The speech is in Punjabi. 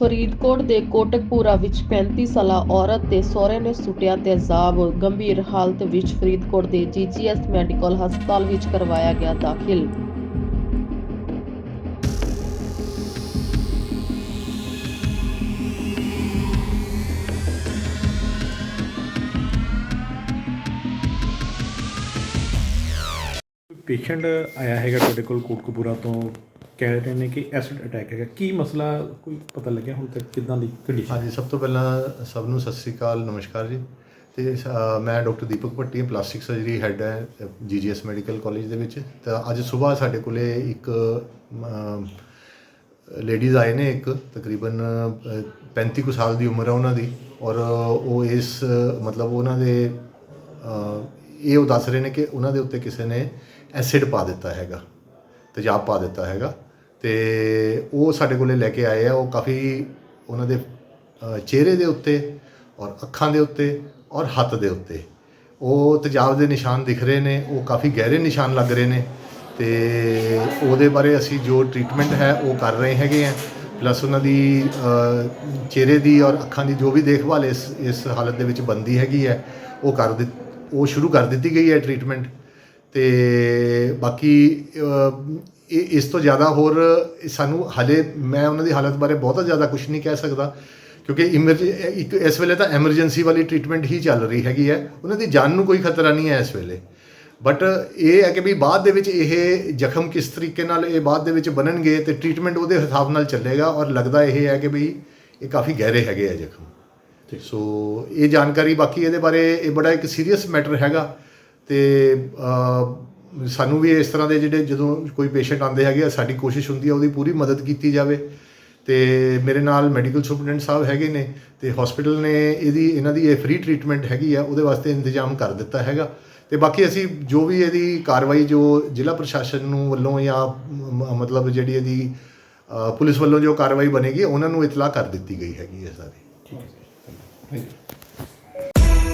ਫਰੀਦਕੋਟ ਦੇ ਕੋਟਕਪੂਰਾ ਵਿੱਚ 35 ਸਾਲਾ ਔਰਤ ਤੇ ਸਹੁਰੇ ਨੇ ਸੁੱਟਿਆ ਤੇਜ਼ਾਬ ਗੰਭੀਰ ਹਾਲਤ ਵਿੱਚ ਫਰੀਦਕੋਟ ਦੇ ਜੀਜੀਐਸ ਮੈਡੀਕਲ ਹਸਪਤਾਲ ਵਿੱਚ ਕਰਵਾਇਆ ਗਿਆ ਦਾਖਲ। ਪੇਸ਼ੈਂਟ ਆਇਆ ਹੈਗਾ ਤੁਹਾਡੇ ਕੋਲ ਕੋਟਕਪੂਰਾ ਤੋਂ। ਕਹਿ ਰਹੇ ਨੇ ਕਿ ਐਸਿਡ ਅਟੈਕ ਹੈਗਾ। ਕੀ ਮਸਲਾ ਕੋਈ ਪਤਾ ਲੱਗਿਆ ਹੁਣ ਤੱਕ ਕਿਦਾਂ ਦੀ ਕੰਡੀਸ਼ਨ ਹਾਂਜੀ ਸਭ ਤੋਂ ਪਹਿਲਾਂ ਸਭ ਨੂੰ ਸਤਿ ਸ੍ਰੀ ਅਕਾਲ ਨਮਸਕਾਰ ਜੀ। ਤੇ ਮੈਂ doctor Deepak Bhatti plastic surgery head ਹੈ ਜੀਜੀਐਸ ਮੈਡੀਕਲ ਕਾਲਜ ਦੇ ਵਿੱਚ। ਤਾਂ ਅੱਜ ਸਵੇਰ ਸਾਡੇ ਕੋਲੇ ਇੱਕ ਲੇਡੀਜ਼ ਆਏ ਨੇ ਇੱਕ ਤਕਰੀਬਨ ਅ, 35 ਕੁ ਸਾਲ ਦੀ ਉਮਰ ਹੈ ਉਹਨਾਂ ਦੀ। ਔਰ ਉਹ ਇਸ ਮਤਲਬ ਉਹਨਾਂ ਦੇ ਇਹ ਉਹ ਦੱਸ ਰਹੇ ਨੇ ਕਿ ਉਹਨਾਂ ਦੇ ਉੱਤੇ ਕਿਸੇ ਨੇ ਐਸਿਡ ਪਾ ਦਿੱਤਾ ਹੈਗਾ। ਤੇਜ਼ਾਬ ਪਾ ਦਿੱਤਾ ਹੈਗਾ। ਤੇ ਉਹ ਸਾਡੇ ਕੋਲ ਲੈ ਕੇ ਆਏ ਆ, ਉਹ ਕਾਫੀ ਉਹਨਾਂ ਦੇ ਚਿਹਰੇ ਦੇ ਉੱਤੇ ਔਰ ਅੱਖਾਂ ਦੇ ਉੱਤੇ ਔਰ ਹੱਥ ਦੇ ਉੱਤੇ। ਉਹ ਤੇਜ਼ਾਬ ਦੇ ਨਿਸ਼ਾਨ ਦਿਖ ਰਹੇ ਨੇ, ਉਹ ਕਾਫੀ ਗਹਿਰੇ ਨਿਸ਼ਾਨ ਲੱਗ ਰਹੇ ਨੇ ਤੇ ਉਹਦੇ ਬਾਰੇ ਅਸੀਂ ਜੋ ਟ੍ਰੀਟਮੈਂਟ ਹੈ, ਉਹ ਕਰ ਰਹੇ ਹੈਗੇ ਆ। ਪਲੱਸ ਉਹਨਾਂ ਦੀ ਚਿਹਰੇ ਦੀ ਔਰ ਅੱਖਾਂ ਦੀ ਜੋ ਵੀ ਦੇਖਭਾਲ ਇਸ ਇਸ ਹਾਲਤ ਦੇ ਵਿੱਚ ਬੰਦੀ ਹੈਗੀ ਹੈ, ਉਹ ਕਰ ਦਿੱ, ਉਹ ਸ਼ੁਰੂ ਕਰ ਦਿੱਤੀ ਗਈ ਹੈ ਟ੍ਰੀਟਮੈਂਟ ਤੇ ਬਾਕੀ ਇਹ ਇਸ ਤੋਂ ਜ਼ਿਆਦਾ ਹੋਰ ਸਾਨੂੰ ਹਲੇ ਮੈਂ ਉਹਨਾਂ ਦੀ ਹਾਲਤ ਬਾਰੇ ਬਹੁਤਾ ਜ਼ਿਆਦਾ ਕੁਝ ਨਹੀਂ ਕਹਿ ਸਕਦਾ ਕਿਉਂਕਿ ਇੱਕ ਇਸ ਵੇਲੇ ਤਾਂ ਐਮਰਜੈਂਸੀ ਵਾਲੀ ਟ੍ਰੀਟਮੈਂਟ ਹੀ ਚੱਲ ਰਹੀ ਹੈਗੀ ਹੈ। ਉਹਨਾਂ ਦੀ ਜਾਨ ਨੂੰ ਕੋਈ ਖਤਰਾ ਨਹੀਂ ਹੈ ਇਸ ਵੇਲੇ। ਬਟ ਇਹ ਹੈ ਕਿ ਵੀ ਬਾਅਦ ਦੇ ਵਿੱਚ ਇਹ ਜ਼ਖਮ ਕਿਸ ਤਰੀਕੇ ਨਾਲ ਇਹ ਬਾਅਦ ਦੇ ਵਿੱਚ ਬਣਨਗੇ ਤੇ ਟ੍ਰੀਟਮੈਂਟ ਉਹਦੇ ਹਿਸਾਬ ਨਾਲ ਚੱਲੇਗਾ ਔਰ ਲੱਗਦਾ ਇਹ ਹੈ ਕਿ ਵੀ ਇਹ ਕਾਫੀ ਗਹਿਰੇ ਹੈਗੇ ਆ ਜ਼ਖਮ। ਸੋ ਇਹ ਜਾਣਕਾਰੀ ਬਾਕੀ ਇਹਦੇ ਬਾਰੇ ਇਹ ਬੜਾ ਇੱਕ ਸੀਰੀਅਸ ਮੈਟਰ ਹੈਗਾ ਤੇ ਸਾਨੂੰ ਵੀ ਇਸ ਤਰ੍ਹਾਂ ਦੇ ਜਿਹੜੇ ਜਦੋਂ ਕੋਈ ਪੇਸ਼ੈਂਟ ਆਉਂਦੇ ਹੈਗੇ ਆ, ਸਾਡੀ ਕੋਸ਼ਿਸ਼ ਹੁੰਦੀ ਹੈ ਉਹਦੀ ਪੂਰੀ ਮਦਦ ਕੀਤੀ ਜਾਵੇ। ਤੇ ਮੇਰੇ ਨਾਲ ਮੈਡੀਕਲ ਸੁਪਰਡੈਂਟ ਸਾਹਿਬ ਹੈਗੇ ਨੇ ਤੇ ਹਸਪੀਟਲ ਨੇ ਇਹਦੀ, ਇਹਨਾਂ ਦੀ ਇਹ ਫ੍ਰੀ ਟ੍ਰੀਟਮੈਂਟ ਹੈਗੀ ਆ, ਉਹਦੇ ਵਾਸਤੇ ਇੰਤਜ਼ਾਮ ਕਰ ਦਿੱਤਾ ਹੈਗਾ। ਤੇ ਬਾਕੀ ਅਸੀਂ ਜੋ ਵੀ ਇਹਦੀ ਕਾਰਵਾਈ ਜੋ ਜ਼ਿਲ੍ਹਾ ਪ੍ਰਸ਼ਾਸਨ ਨੂੰ ਵੱਲੋਂ ਜਾਂ ਮਤਲਬ ਜਿਹੜੀ ਇਹਦੀ ਪੁਲਿਸ ਵੱਲੋਂ ਜੋ ਕਾਰਵਾਈ ਬਣੇਗੀ, ਉਹਨਾਂ ਨੂੰ ਇਤਲਾਹ ਕਰ ਦਿੱਤੀ ਗਈ ਹੈਗੀ ਹੈ ਸਾਰੀ। ਠੀਕ ਹੈ